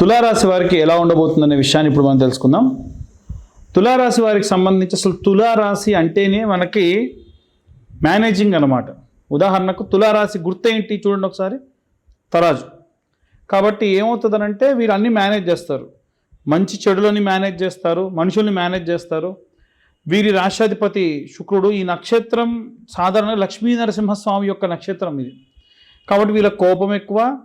తులారాశి వారికి ఎలా ఉండబోతుందనే విషయాన్ని ఇప్పుడు మనం తెలుసుకుందాం. తులారాశి వారికి సంబంధించి అసలు తులారాశి అంటేనే మనకి మేనేజింగ్ అనమాట ఉదాహరణకు తులారాశి గుర్తు ఏంటి చూడండి ఒకసారి. తరాజు. కాబట్టి ఏమవుతుందనంటే వీరు అన్నీ మేనేజ్ చేస్తారు. మంచి చెడులని మేనేజ్ చేస్తారు మనుషుల్ని మేనేజ్ చేస్తారు. వీరి రాష్ట్రాధిపతి శుక్రుడు ఈ నక్షత్రం సాధారణ లక్ష్మీ నరసింహస్వామి యొక్క నక్షత్రం ఇది. కాబట్టి వీళ్ళ కోపం ఎక్కువ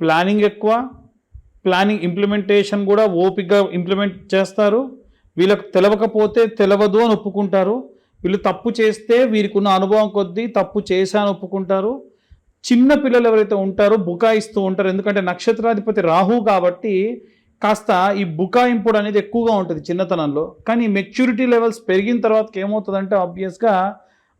ప్లానింగ్ ఎక్కువ ప్లానింగ్ ఇంప్లిమెంటేషన్ కూడా ఓపికగా ఇంప్లిమెంట్ చేస్తారు. వీళ్ళకు తెలవకపోతే తెలవదు అని ఒప్పుకుంటారు. వీళ్ళు తప్పు చేస్తే వీరికి ఉన్న అనుభవం కొద్దీ తప్పు చేశాను ఒప్పుకుంటారు. చిన్న పిల్లలు ఎవరైతే ఉంటారో బుకాయిస్తూ ఉంటారు. ఎందుకంటే నక్షత్రాధిపతి రాహు కాబట్టి కాస్త ఈ బుకాయింపుడు అనేది ఎక్కువగా ఉంటుంది చిన్నతనంలో. కానీ మెచ్యూరిటీ లెవెల్స్ పెరిగిన తర్వాత ఏమవుతుందంటే ఆబ్వియస్గా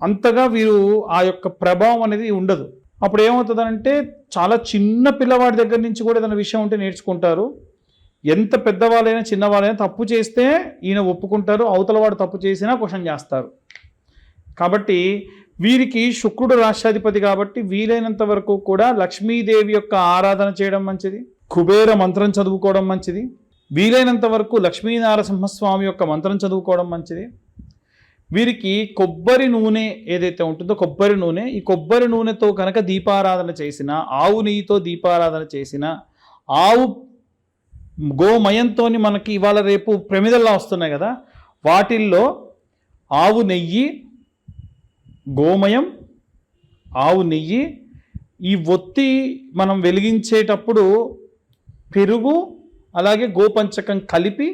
అంతగా వీరు ఆ యొక్క ప్రభావం అనేది ఉండదు. అప్పుడు ఏమవుతుందంటే చాలా చిన్న పిల్లవాడి దగ్గర నుంచి కూడా ఏదైనా విషయం ఉంటే నేర్చుకుంటారు. ఎంత పెద్దవాళ్ళైనా చిన్నవాళ్ళైనా తప్పు చేస్తే ఈయన ఒప్పుకుంటారు. అవతల వాడు తప్పు చేసినా క్వశ్చన్ చేస్తారు. కాబట్టి వీరికి శుక్రుడు రాష్ట్రాధిపతి కాబట్టి వీలైనంత వరకు కూడా లక్ష్మీదేవి యొక్క ఆరాధన చేయడం మంచిది. కుబేర మంత్రం చదువుకోవడం మంచిది. వీలైనంత వరకు లక్ష్మీనారసింహస్వామి యొక్క మంత్రం చదువుకోవడం మంచిది. వీరికి కొబ్బరి నూనె ఏదైతే ఉంటుందో కొబ్బరి నూనె ఈ కొబ్బరి నూనెతో కనుక దీపారాధన చేసిన ఆవు నెయ్యితో దీపారాధన చేసిన ఆవు గోమయంతో మనకి ఇవాళ రేపు ప్రమిదల్లా వస్తున్నాయి కదా వాటిల్లో ఆవు నెయ్యి గోమయం ఆవు నెయ్యి ఈ ఒత్తి మనం వెలిగించేటప్పుడు పెరుగు అలాగే గోపంచకం కలిపి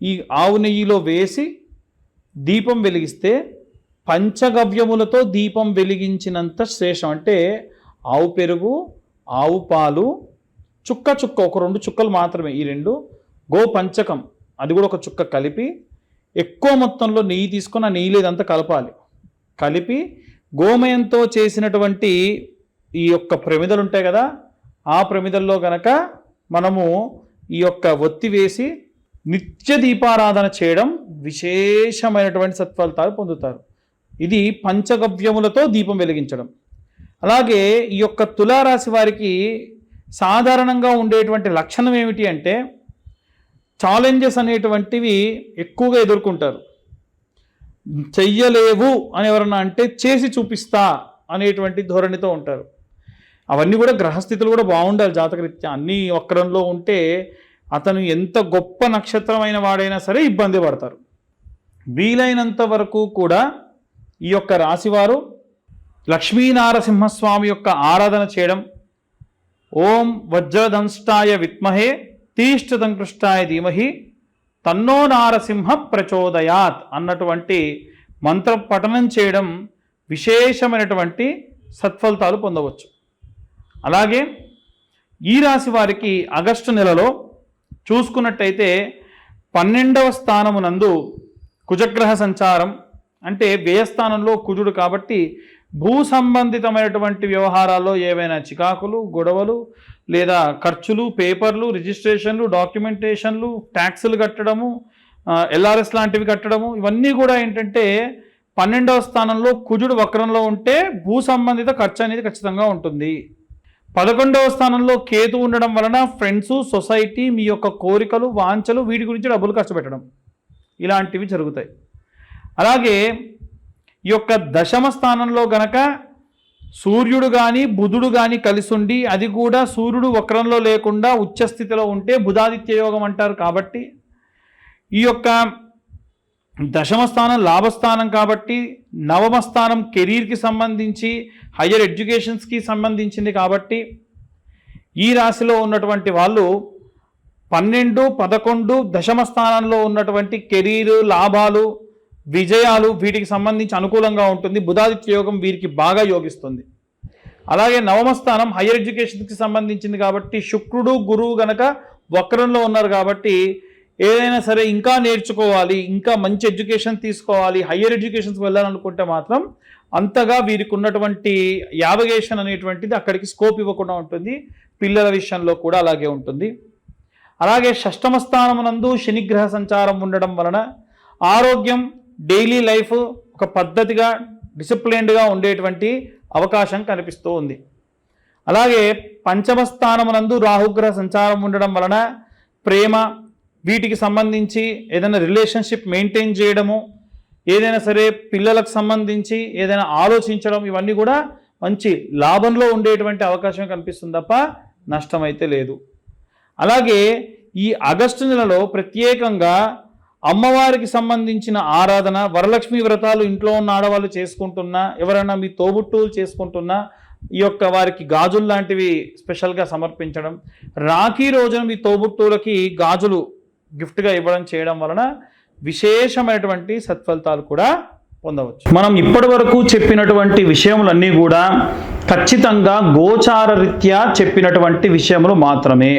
ఈ ఆవు నెయ్యిలో వేసి దీపం వెలిగిస్తే పంచగవ్యములతో దీపం వెలిగించినంత శ్రేషం. అంటే ఆవు పెరుగు ఆవు పాలు చుక్క చుక్క ఒక రెండు చుక్కలు మాత్రమే. ఈ రెండు గో పంచకం అది కూడా ఒక చుక్క కలిపి ఎక్కువ మొత్తంలో నెయ్యి తీసుకొని ఆ నెయ్యి లేదంతా కలపాలి. కలిపి గోమయంతో చేసినటువంటి ఈ యొక్క ప్రమిదలు ఉంటాయి కదా ఆ ప్రమిదల్లో గనక మనము ఈ యొక్క ఒత్తి వేసి నిత్య దీపారాధన చేయడం విశేషమైనటువంటి సత్ఫలితాలు పొందుతారు. ఇది పంచగవ్యములతో దీపం వెలిగించడం. అలాగే ఈ యొక్క తులారాశి వారికి సాధారణంగా ఉండేటువంటి లక్షణం ఏమిటి అంటే ఛాలెంజెస్ అనేటువంటివి ఎక్కువగా ఎదుర్కొంటారు. చెయ్యలేవు అని ఎవరన్నా అంటే చేసి చూపిస్తా అనేటువంటి ధోరణితో ఉంటారు. అవన్నీ కూడా గ్రహస్థితులు కూడా బాగుండాలి జాతకరీత్యా. అన్నీ వక్రంలో ఉంటే అతను ఎంత గొప్ప నక్షత్రమైన వాడైనా సరే ఇబ్బంది పడతారు. వీలైనంత వరకు కూడా ఈ యొక్క రాశివారు లక్ష్మీనారసింహస్వామి యొక్క ఆరాధన చేయడం. ఓం వజ్రదంష్టాయ విత్మహే తీష్టదంకృష్టాయ ధీమహి తన్నో నారసింహ ప్రచోదయాత్ అన్నటువంటి మంత్ర పఠనం చేయడం విశేషమైనటువంటి సత్ఫలితాలు పొందవచ్చు. అలాగే ఈ రాశి వారికి ఆగస్టు నెలలో చూసుకున్నట్టయితే పన్నెండవ స్థానమునందు కుజగ్రహ సంచారం అంటే వ్యయస్థానంలో కుజుడు కాబట్టి భూ సంబంధితమైనటువంటి వ్యవహారాల్లో ఏవైనా చికాకులు గొడవలు లేదా ఖర్చులు పేపర్లు రిజిస్ట్రేషన్లు డాక్యుమెంటేషన్లు ట్యాక్సులు కట్టడము ఎల్ఆర్ఎస్ లాంటివి కట్టడము ఇవన్నీ కూడా ఏంటంటే పన్నెండవ స్థానంలో కుజుడు వక్రంలో ఉంటే భూ సంబంధిత ఖర్చు అనేది ఖచ్చితంగా ఉంటుంది. పదకొండవ స్థానంలో కేతు ఉండడం వలన ఫ్రెండ్స్ సొసైటీ మీ యొక్క కోరికలు వాంఛలు వీటి గురించి డబ్బులు ఖర్చు పెట్టడం. ఇలాంటివి జరుగుతాయి. అలాగే ఈ యొక్క దశమ స్థానంలో గనక సూర్యుడు కానీ బుధుడు కానీ కలిసి ఉండి అది కూడా సూర్యుడు వక్రంలో లేకుండా ఉచ్చస్థితిలో ఉంటే బుధాదిత్య యోగం అంటారు కాబట్టి ఈ యొక్క దశమ స్థానం లాభస్థానం కాబట్టి నవమ స్థానం కెరీర్కి సంబంధించి హయ్యర్ ఎడ్యుకేషన్స్కి సంబంధించింది కాబట్టి ఈ రాశిలో ఉన్నటువంటి వాళ్ళు పన్నెండు పదకొండు దశమ స్థానంలో ఉన్నటువంటి కెరీరు లాభాలు విజయాలు వీటికి సంబంధించి అనుకూలంగా ఉంటుంది. బుధాదిత్య యోగం వీరికి బాగా యోగిస్తుంది. అలాగే నవమ స్థానం హయ్యర్ ఎడ్యుకేషన్కి సంబంధించింది కాబట్టి శుక్రుడు గురువు గనక వక్రంలో ఉన్నారు కాబట్టి ఏదైనా సరే ఇంకా నేర్చుకోవాలి ఇంకా మంచి ఎడ్యుకేషన్ తీసుకోవాలి హయ్యర్ ఎడ్యుకేషన్స్కి వెళ్ళాలనుకుంటే మాత్రం అంతగా వీరికి ఉన్నటువంటి యావగేషన్ అనేటువంటిది అక్కడికి స్కోప్ ఇవ్వకుండా ఉంటుంది. పిల్లల విషయంలో కూడా అలాగే ఉంటుంది. అలాగే షష్టమ స్థానమునందు శనిగ్రహ సంచారం ఉండడం వలన ఆరోగ్యం డైలీ లైఫ్ ఒక పద్ధతిగా డిసిప్లైన్డ్గా ఉండేటువంటి అవకాశం కనిపిస్తూ ఉంది. అలాగే పంచమ స్థానమునందు రాహుగ్రహ సంచారం ఉండడం వలన ప్రేమ వీటికి సంబంధించి ఏదైనా రిలేషన్షిప్ మెయింటైన్ చేయడము ఏదైనా సరే పిల్లలకు సంబంధించి ఏదైనా ఆలోచించడం ఇవన్నీ కూడా మంచి లాభంలో ఉండేటువంటి అవకాశం కనిపిస్తుంది తప్ప నష్టం అయితే లేదు. అలాగే ఈ ఆగస్టు నెలలో ప్రత్యేకంగా అమ్మవారికి సంబంధించిన ఆరాధన వరలక్ష్మి వ్రతాలు ఇంట్లో ఉన్న ఆడవాళ్ళు చేసుకుంటున్నా ఎవరైనా మీ తోబుట్టువులు చేసుకుంటున్నా ఈ యొక్క వారికి గాజులు లాంటివి స్పెషల్గా సమర్పించడం రాఖీ రోజున మీ తోబుట్టువులకి గాజులు గిఫ్ట్గా ఇవ్వడం చేయడం వలన విశేషమైనటువంటి సత్ఫలితాలు కూడా పొందవచ్చు. మనం ఇప్పటి వరకు చెప్పినటువంటి విషయములన్నీ కూడా ఖచ్చితంగా గోచార రీత్యా చెప్పినటువంటి విషయములు మాత్రమే.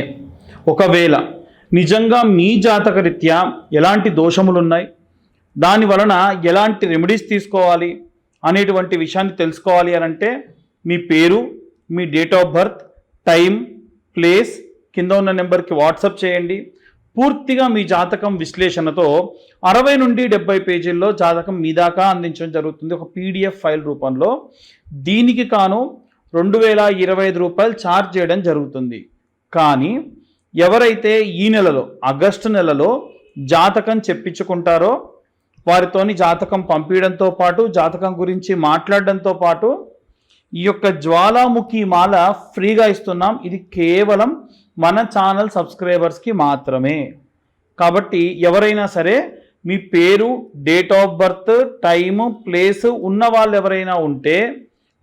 ఒకవేళ నిజంగా మీ జాతక రీత్యా ఎలాంటి దోషములు ఉన్నాయి దాని వలన ఎలాంటి రెమెడీస్ తీసుకోవాలి? అనేటువంటి విషయాన్ని తెలుసుకోవాలి అని అంటే మీ పేరు మీ date of birth time place కింద ఉన్న నెంబర్కి వాట్సాప్ చేయండి. పూర్తిగా మీ జాతకం విశ్లేషణతో అరవై నుండి డెబ్బై పేజీల్లో జాతకం మీ దాకా అందించడం జరుగుతుంది. ఒక పీడిఎఫ్ ఫైల్ రూపంలో దీనికి కాను రెండు వేల ఇరవై ఐదు రూపాయలు ఛార్జ్ చేయడం జరుగుతుంది. కానీ ఎవరైతే ఈ నెలలో ఆగస్టు నెలలో జాతకం చెప్పించుకుంటారో వారితోని జాతకం పంపించడంతో పాటు జాతకం గురించి మాట్లాడడంతో పాటు ఈ యొక్క జ్వాలాముఖి మాల ఫ్రీగా ఇస్తున్నాం. ఇది కేవలం మన ఛానల్ సబ్స్క్రైబర్స్కి మాత్రమే. కాబట్టి ఎవరైనా సరే మీ పేరు date of birth time place ఉన్న వాళ్ళు ఎవరైనా ఉంటే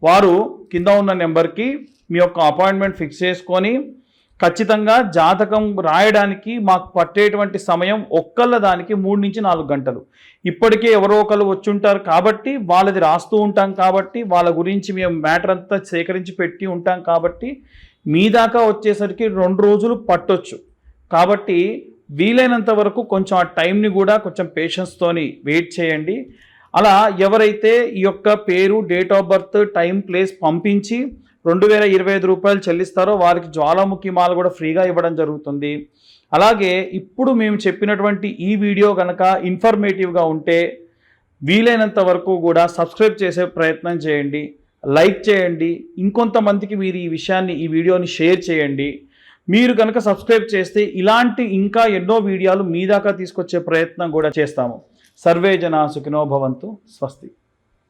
వారు కింద ఉన్న నెంబర్కి మీ యొక్క అపాయింట్మెంట్ ఫిక్స్ చేసుకొని ఖచ్చితంగా జాతకం రాయడానికి మాకు పట్టేటువంటి సమయం ఒక్కళ్ళ దానికి మూడు నుంచి నాలుగు గంటలు. ఇప్పటికే ఎవరో ఒకరు వచ్చి ఉంటారు కాబట్టి వాళ్ళది రాస్తూ ఉంటాం కాబట్టి వాళ్ళ గురించి మేము మ్యాటర్ అంతా సేకరించి పెట్టి ఉంటాం కాబట్టి మీ దాకా వచ్చేసరికి రెండు రోజులు పట్టొచ్చు. కాబట్టి వీలైనంత వరకు కొంచెం ఆ టైంని కూడా కొంచెం పేషెన్స్తోని వెయిట్ చేయండి. అలా ఎవరైతే ఈ యొక్క పేరు date of birth time place పంపించి రెండు వేల ఇరవై ఐదు రూపాయలు చెల్లిస్తారో వారికి జ్వాలాముఖి మాల కూడా ఫ్రీగా ఇవ్వడం జరుగుతుంది. అలాగే ఇప్పుడు మేము చెప్పినటువంటి ఈ వీడియో కనుక ఇన్ఫర్మేటివ్గా ఉంటే వీలైనంత వరకు కూడా సబ్స్క్రైబ్ చేసే ప్రయత్నం చేయండి. లైక్ చేయండి. ఇంకొంతమందికి మీరు ఈ విషయాన్ని ఈ వీడియోని షేర్ చేయండి. మీరు కనుక సబ్స్క్రైబ్ చేస్తే ఇలాంటి ఇంకా ఎన్నో వీడియోలు మీ దాకా తీసుకొచ్చే ప్రయత్నం కూడా చేస్తాము. సర్వే జనా సుఖినో భవంతు. స్వస్తి.